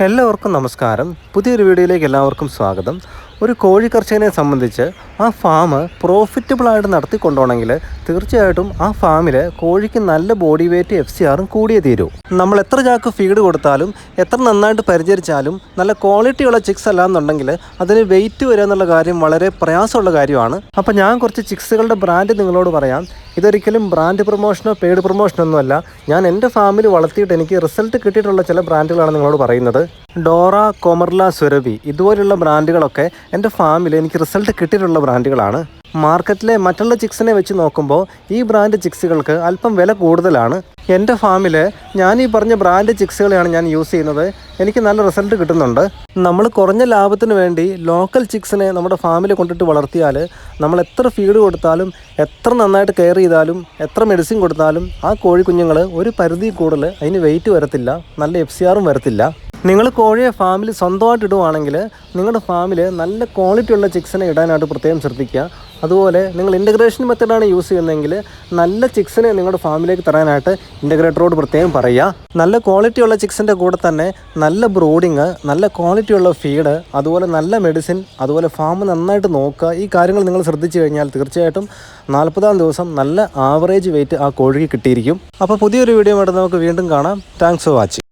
എല്ലാവർക്കും നമസ്കാരം. പുതിയൊരു വീഡിയോയിലേക്ക് എല്ലാവർക്കും സ്വാഗതം. ഒരു കോഴി കർഷകനെ സംബന്ധിച്ച് ആ ഫാം പ്രോഫിറ്റബിളായിട്ട് നടത്തിക്കൊണ്ടുപോകണമെങ്കിൽ തീർച്ചയായിട്ടും ആ ഫാമിൽ കോഴിക്ക് നല്ല ബോഡി വെയിറ്റ് എഫ് സി ആറും കൂടിയേ തീരൂ. നമ്മൾ എത്ര ചാക്ക് ഫീഡ് കൊടുത്താലും എത്ര നന്നായിട്ട് പരിചരിച്ചാലും നല്ല ക്വാളിറ്റിയുള്ള ചിക്സ് അല്ലാന്നുണ്ടെങ്കിൽ അതിന് വെയിറ്റ് വരിക എന്നുള്ള കാര്യം വളരെ പ്രയാസമുള്ള കാര്യമാണ്. അപ്പോൾ ഞാൻ കുറച്ച് ചിക്സുകളുടെ ബ്രാൻഡ് നിങ്ങളോട് പറയാം. ഇതൊരിക്കലും ബ്രാൻഡ് പ്രൊമോഷനോ പെയ്ഡ് പ്രൊമോഷനോ ഒന്നുമല്ല ഞാൻ എന്റെ ഫാമിൽ വളർത്തിയിട്ട് എനിക്ക് റിസൾട്ട് കിട്ടിയിട്ടുള്ള ചില ബ്രാൻഡുകളാണ് നിങ്ങളോട് പറയുന്നത്. ഡോറ കൊമർല സുരഭി ഇതുപോലുള്ള ബ്രാൻഡുകളൊക്കെ എന്റെ ഫാമിൽ എനിക്ക് റിസൾട്ട് കിട്ടിയിട്ടുള്ള ബ്രാൻഡുകളാണ്. മാർക്കറ്റിലെ മറ്റുള്ള ചിക്സിനെ വെച്ച് നോക്കുമ്പോൾ ഈ ബ്രാൻഡ് ചിക്സുകൾക്ക് അല്പം വില കൂടുതലാണ്. എന്റെ ഫാമിൽ ഞാൻ ഈ പറഞ്ഞ ബ്രാൻഡ് ചിക്സുകളെയാണ് ഞാൻ യൂസ് ചെയ്യുന്നത്. എനിക്ക് നല്ല റിസൾട്ട് കിട്ടുന്നുണ്ട്. നമ്മൾ കുറഞ്ഞ ലാഭത്തിന് വേണ്ടി ലോക്കൽ ചിക്സിനെ നമ്മുടെ ഫാമിൽ കൊണ്ടിട്ട് വളർത്തിയാൽ നമ്മൾ എത്ര ഫീഡ് കൊടുത്താലും എത്ര നന്നായിട്ട് കെയർ ചെയ്താലും എത്ര മെഡിസിൻ കൊടുത്താലും ആ കോഴിക്കുഞ്ഞുങ്ങൾ ഒരു പരിധി കൂടുതൽ അതിന് വെയിറ്റ് വരത്തില്ല. നല്ല എഫ് സി ആറും വരത്തില്ല. നിങ്ങൾ കോഴിയെ ഫാമിൽ സ്വന്തമായിട്ട് ഇടുവാണെങ്കിൽ നിങ്ങളുടെ ഫാമിൽ നല്ല ക്വാളിറ്റി ഉള്ള ചിക്സിനെ ഇടാനായിട്ട് പ്രത്യേകം ശ്രദ്ധിക്കുക. അതുപോലെ നിങ്ങൾ ഇന്റഗ്രേഷൻ മെത്തഡാണ് യൂസ് ചെയ്യുന്നതെങ്കിൽ നല്ല ചിക്സിനെ നിങ്ങളുടെ ഫാമിലേക്ക് തരാനായിട്ട് ഇന്റഗ്രേറ്ററോട് പ്രത്യേകം പറയുക. നല്ല ക്വാളിറ്റി ഉള്ള ചിക്സിന്റെ കൂടെ തന്നെ നല്ല ബ്രോഡിങ് നല്ല ക്വാളിറ്റി ഉള്ള ഫീഡ് അതുപോലെ നല്ല മെഡിസിൻ അതുപോലെ ഫാം നന്നായിട്ട് നോക്കുക. ഈ കാര്യങ്ങൾ നിങ്ങൾ ശ്രദ്ധിച്ചു കഴിഞ്ഞാൽ തീർച്ചയായിട്ടും നാൽപ്പതാം ദിവസം നല്ല ആവറേജ് വെയിറ്റ് ആ കോഴിക്ക് കിട്ടിയിരിക്കും. അപ്പോൾ പുതിയൊരു വീഡിയോ ആയിട്ട് നമുക്ക് വീണ്ടും കാണാം. Thanks for watching